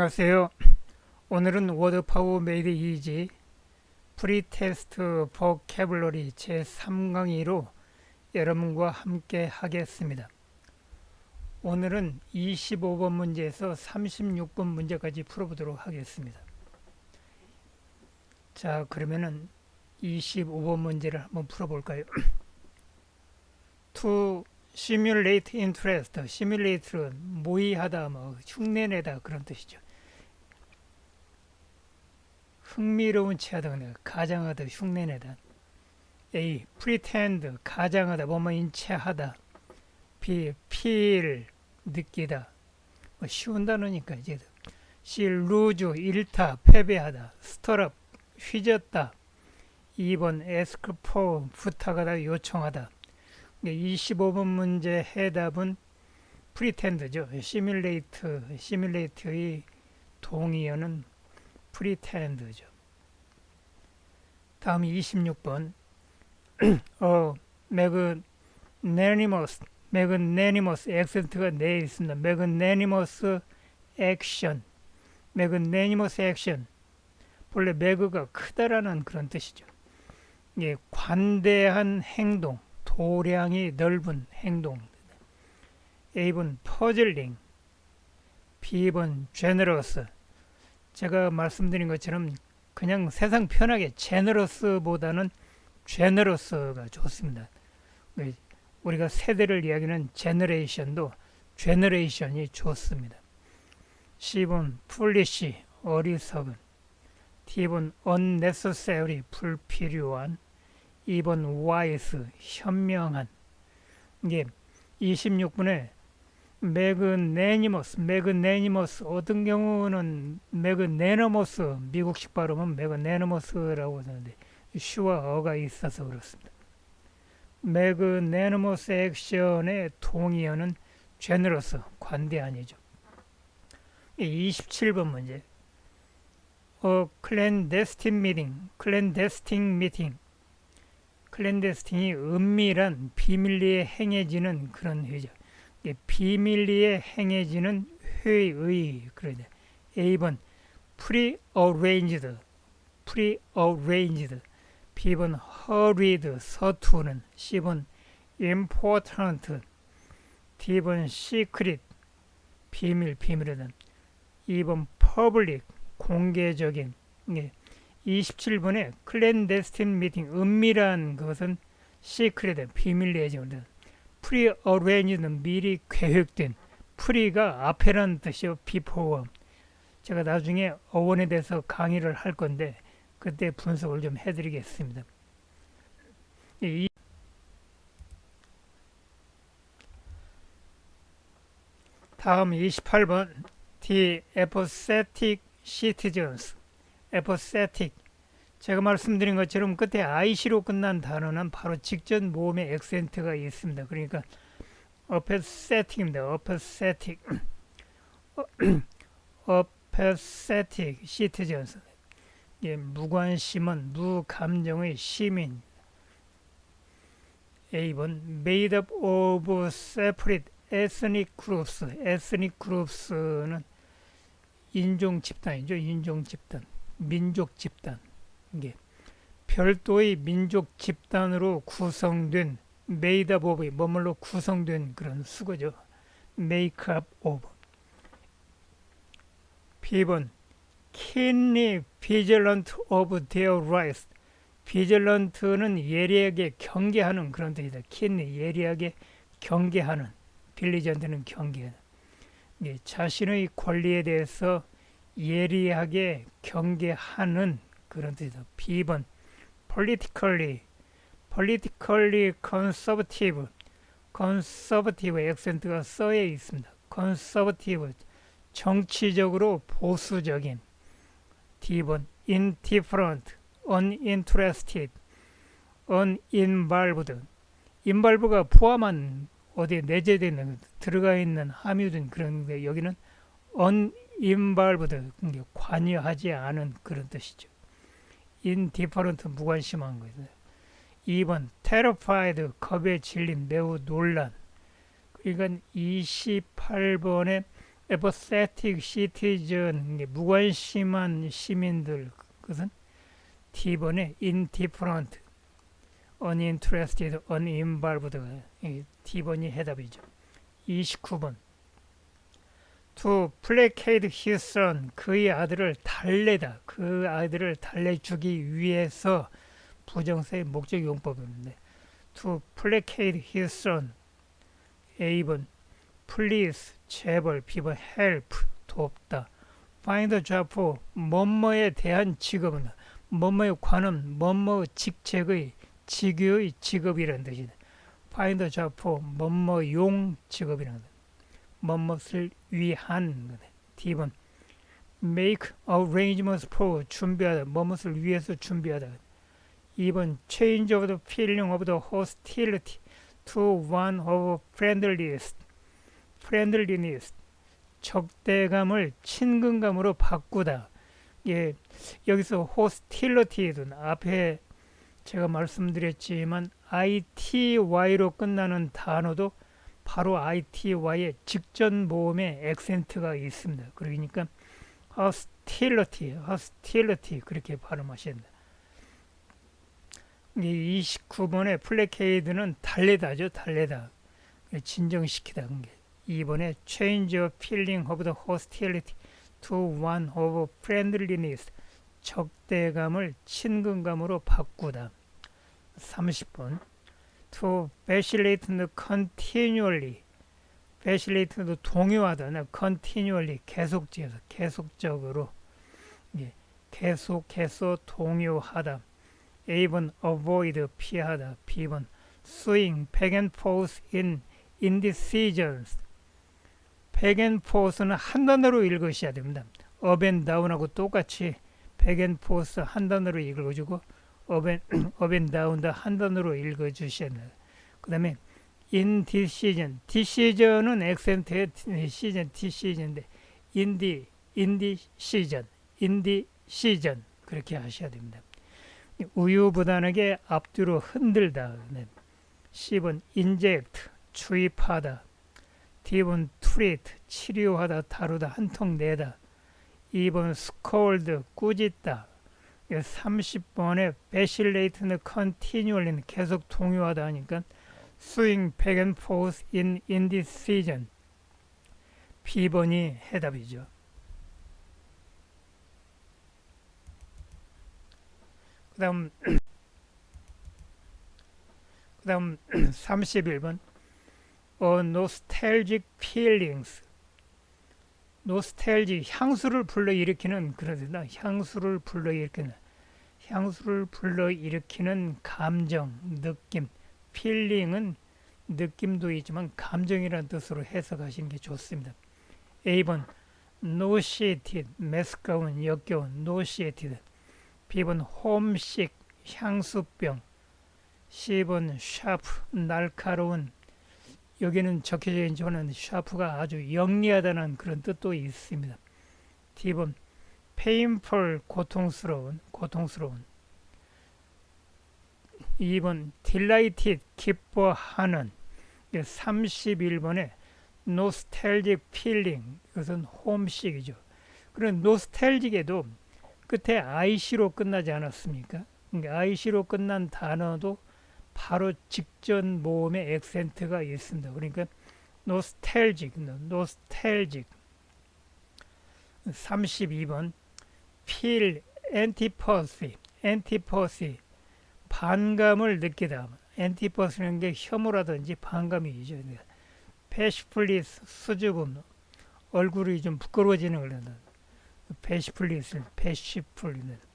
안녕하세요. 오늘은 워드 파워 메이드 이지 프리테스트 보캐블러리 제3강의로 여러분과 함께 하겠습니다. 오늘은 25번 문제에서 36번 문제까지 풀어보도록 하겠습니다. 자, 그러면은 25번 문제를 한번 풀어볼까요? to simulate interest, simulate는 모의하다, 뭐 흉내내다 그런 뜻이죠. 흥미로운 체하다, 가장하다, 흉내내다. A. pretend, 가장하다, 뭐뭐 인 체하다. B. feel, 느끼다. 뭐 쉬운 단어니까 이제. C. lose, 잃다, 패배하다. stir up, 휘졌다. 2번 ask for, 부탁하다, 요청하다. 25번 문제 해답은 pretend죠. simulate, simulate의 동의어는 pretend죠. 다음 26번 어, magnanimous, magnanimous 액센트가 네 있습니다. magnanimous action, magnanimous action 본래 매그가 크다라는 그런 뜻이죠. 예, 관대한 행동, 도량이 넓은 행동. A번 퍼즐링, B번 제너러스. 제가 말씀드린 것처럼 그냥 세상 편하게 제너러스보다는 제너러스가 좋습니다. 우리가 세대를 이야기하는 제너레이션도 제너레이션이 좋습니다. C번 풀리시, 어리석은. D번 unnecessary, 불필요한. 2번 wise, 현명한. 이게 26분에 매그네니머스, 매그네니머스 어떤 경우는 매그네너머스 미국식 발음은 매그네너머스라고 하는데 슈와 어가 있어서 그렇습니다. 매그네너머스 액션의 동의어는 제너러스, 관대한이죠. 27번 문제. 어, 클랜데스틴 미팅, 클랜데스틴 미팅. 클랜데스틴이 은밀한 비밀리에 행해지는 그런 회죠. 비밀리에 행해지는 회의 그러죠. A번 pre-arranged, pre-arranged. B번 hurried, 서투는. C번 important. D번 secret, 비밀, 비밀이든. 2번 public, 공개적인. 예. 27번에 클랜데스틴 미팅, 은밀한 것은 시크릿, 비밀리에죠. 프리 어레인지는 미리 계획된 프리가 앞에라는 뜻이요. 비포어. 제가 나중에 어원에 대해서 강의를 할 건데 그때 분석을 좀 해드리겠습니다. 이 다음 28번 The apathetic citizens apathetic 제가 말씀드린 것처럼 끝에 IC로 끝난 단어는 바로 직전 모음의 액센트가 있습니다. 그러니까 apathetic입니다. apathetic apathetic citizens 예, 무관심은 무감정의 시민 A번 made up of separate ethnic groups ethnic groups는 인종 집단이죠. 인종 집단, 민족 집단. 이게 별도의 민족 집단으로 구성된 up of 뭐물로 구성된 그런 수거죠. up of. B번 keenly vigilant of their rights. vigilant는 예리하게 경계하는 그런 뜻이다. keenly 예리하게 경계하는. diligent는 경계하는. 예, 자신의 권리에 대해서 예리하게 경계하는 그런 뜻이다. B번 politically politically conservative conservative 액센트가 써에 있습니다. conservative 정치적으로 보수적인 D번 indifferent uninterested uninvolved involve가 포함한 어디에 내재되는 들어가 있는 함유된 그런데 여기는 uninvolved 관여하지 않은 그런 뜻이죠. Indifferent 무관심한 거예요. 2번 terrified 겁에 질린 매우 놀란 이건 28번에 apathetic citizen 무관심한 시민들 그것은 T번에 indifferent, uninterested, uninvolved 이 T번이 해답이죠. 29번 placate his son 그의 아들을 달래다 그 아들을 달래주기 위해서 부정사의 목적 용법인데 to placate A번 please 제발 B번 help 돕다 find a job for 뭐뭐에 대한 직업은 뭐뭐에 관한 뭐뭐 직책의 직위의 직업이라는 뜻이다. find a job for 뭐뭐용 직업이라는 뜻. 뭐뭇을 위한 거다. D번 make arrangements for 준비하다 뭐뭇을 위해서 준비하다. 2번 change of the feeling of the hostility to one of friendliness friendliness 적대감을 친근감으로 바꾸다. 예, 여기서 hostility든 앞에 제가 말씀드렸지만 ITY로 끝나는 단어도 바로 ITY의 직전 모음에 액센트가 있습니다. 그러니까 hostility, hostility 그렇게 발음하셔야 된다. 29번의 플래케이드는 달래다죠. 달래다. 진정시키다. 2번에 change of feeling of the hostility to one of friendliness. 적대감을 친근감으로 바꾸다. 30번 to facilitate the continually facilitate도 동요하다. continually 계속적으로 계속적으로 예, 계속해서 동요하다. A번 avoid 피하다. B번 swing back and forth in indecisions. back and forth는 한 단어로 읽으셔야 됩니다. up and down하고 똑같이 back and forth 한 단어로 읽어주고 down도 한 단어로 읽어주셔야 됩니다. 그 다음에 indecision. decision은 액센트의 decision, decision인데 indi, indecision, indecision 그렇게 하셔야 됩니다. 우유부단하게 앞뒤로 흔들다. 10은 inject, 주입하다. D번 treat, 치료하다, 다루다, 한 통 내다. 2번 scold, 꾸짖다. 30번에 vacillate, continually는 계속 동요하다 하니까 back and forth in indecision. B번이 해답이죠. 그 다음 그 다음 31번 어, nostalgic feelings 노스텔지 향수를 불러일으키는 그러다. 향수를 불러일으키는 향수를 불러일으키는 감정 느낌 필링은 느낌도 있지만 감정이라는 뜻으로 해석하시는 게 좋습니다. A번 nauseated 메스꺼운 역겨운 nauseated B번 homesick 향수병. C번 sharp 날카로운 여기는 적혀져 있지만 샤프가 아주 영리하다는 그런 뜻도 있습니다. D번 painful 고통스러운 고통스러운 2번 delighted 기뻐하는 31번에 nostalgic feeling 이것은 homesick이죠. 그런 nostalgic에도 끝에 IC로 끝나지 않았습니까? 그러니까 IC로 끝난 단어도 바로 직전 모음에 액센트가 있습니다. 그러니까 nostalgic, nostalgic 32번 feel antipathy, antipathy 반감을 느끼다. antipathy는 게 혐오라든지 반감이죠. 패시플리스 수줍음 얼굴이 좀 부끄러워지는 그런 패시플리스 패시플리는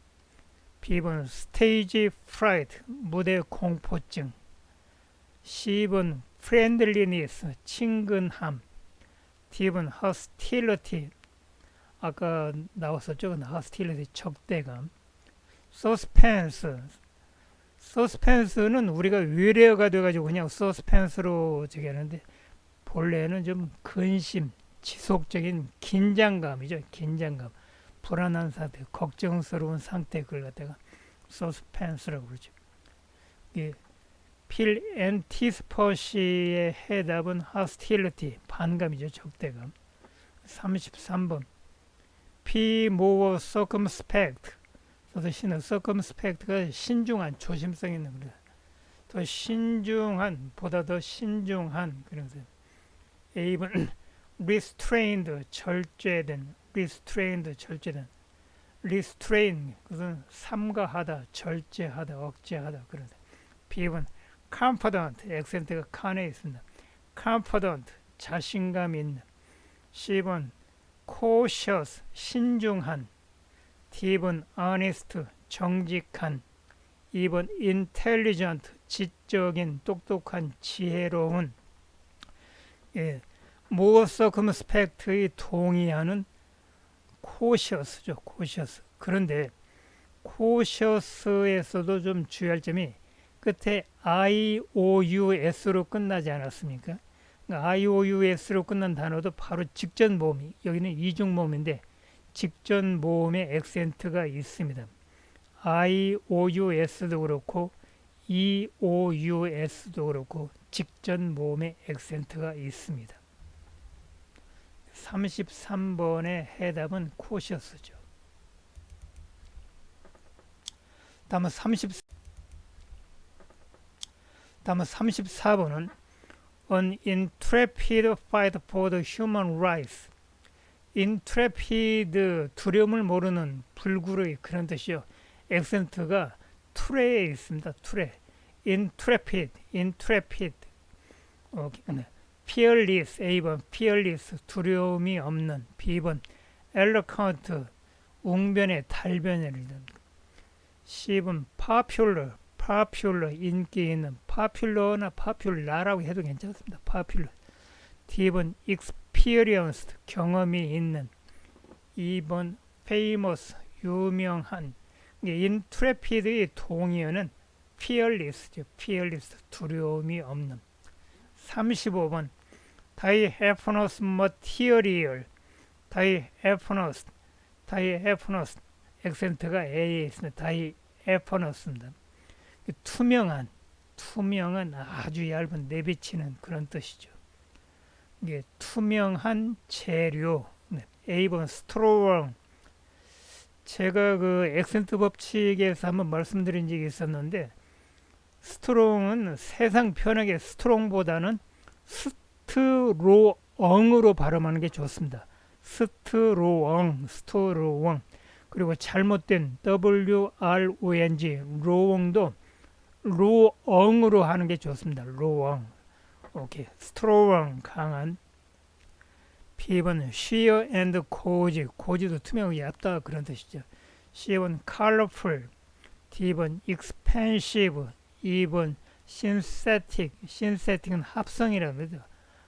B번 스테이지 프라이트 무대 공포증. 10번 프렌들리니스 친근함. D번 허스틸러티. 아까 나왔었죠? 허스틸러티 적대감. 서스펜스. 서스펜스는 우리가 외래어가 돼가지고 그냥 서스펜스로 저기 하는데 본래는 좀 근심 지속적인 긴장감이죠. 긴장감 불안한 상태, 걱정스러운 상태 그걸 갖다가 서스펜스라고 그러죠. 예, 필 앤티스퍼시의 해답은 hostility, 반감이죠, 적대감. 33번. Be more circumspect. 더 신은 circumspect가 신중한 조심성 있는 거더 신중한 보다 더 신중한 그런 거 A번 restrained 절제된 restrained 절제된 restrain 그것은 삼가하다 절제하다 억제하다 그런 거 B번 confident 액센트가 칸에 있습니다 confident 자신감 있는 C번 cautious 신중한 D번 honest 정직한 2번 intelligent 지적인 똑똑한 지혜로운 예, more circumspect의 동의하는 cautious죠 cautious 그런데 cautious에서도 좀 주의할 점이 끝에 IOUS로 끝나지 않았습니까? 그러니까 IOUS로 끝난 단어도 바로 직전 모음이 여기는 이중 모음인데 직전 모음에 액센트가 있습니다. IOUS도 그렇고 EOUS도 그렇고 직전 모음에 액센트가 있습니다. 33번의 해답은 코셔스죠. 다음은 30 다음은 34번은 An intrepid fight for the human rights. intrepid 두려움을 모르는 불굴의 그런 뜻이요. 액센트가 투레에 있습니다. 투레. intrepid, intrepid. 어, 네. Fearless, A번, fearless, 두려움이 없는, B번, eloquent, 웅변의 달변을 C번, popular, popular, 인기 있는, popular나 popular라고 해도 괜찮습니다. popular. D번, experienced, 경험이 있는, 2번, famous, 유명한, 인트레피드의 동의어는 fearless죠. fearless, 두려움이 없는. 35번 diaphanous material diaphanous diaphanous 액센트가 A에 있습니다. diaphanous입니다. 투명한 투명한 아주 얇은 내비치는 그런 뜻이죠. 이게 투명한 재료 네. A번 strong 제가 그 액센트 법칙에서 한번 말씀드린 적이 있었는데 스트롱은 세상 편하게 스트롱보다는 스트로엉으로 발음하는 게 좋습니다. 스트로엉, 스트로엉. 그리고 잘못된 W-R-O-N-G, 로엉도 로엉으로 하는 게 좋습니다. 로엉. 오케이. 스트로엉, 강한. B번 sheer and cozy, cozy도 투명하게 얇다 그런 뜻이죠. C번 colorful, D번 expensive, 2번 synthetic, synthetic은 합성이라는 거죠.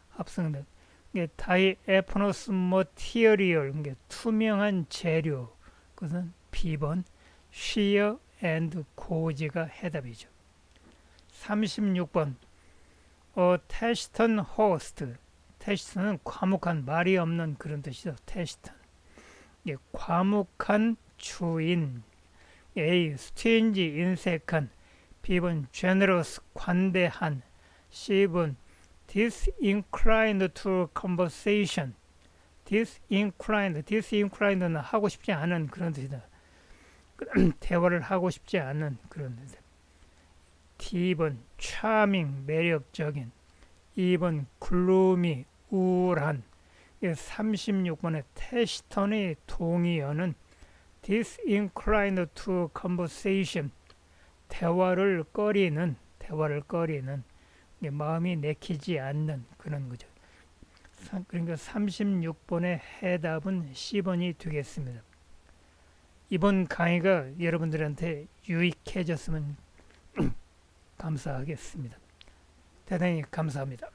합성은 이게 diaphanous material, 이게 투명한 재료. 그것은 B번 sheer and cozy가 해답이죠. 36번 a taciturn host 테스트는 과묵한 말이 없는 그런 뜻이죠. 테스트. 예, 과묵한 주인. A. 스트인지 인색한. B번 generous 관대한. C번 disinclined to conversation. disinclined, disinclined는 하고 싶지 않은 그런 뜻이다. 대화를 하고 싶지 않은 그런 뜻. D번 charming, 매력적인. 2번 글루미, 우울한 36번의 테시턴의 동의어는 disinclined to conversation 대화를 꺼리는 대화를 꺼리는 마음이 내키지 않는 그런 거죠. 그러니까 36번의 해답은 C번이 되겠습니다. 이번 강의가 여러분들한테 유익해졌으면 감사하겠습니다. 대단히 감사합니다.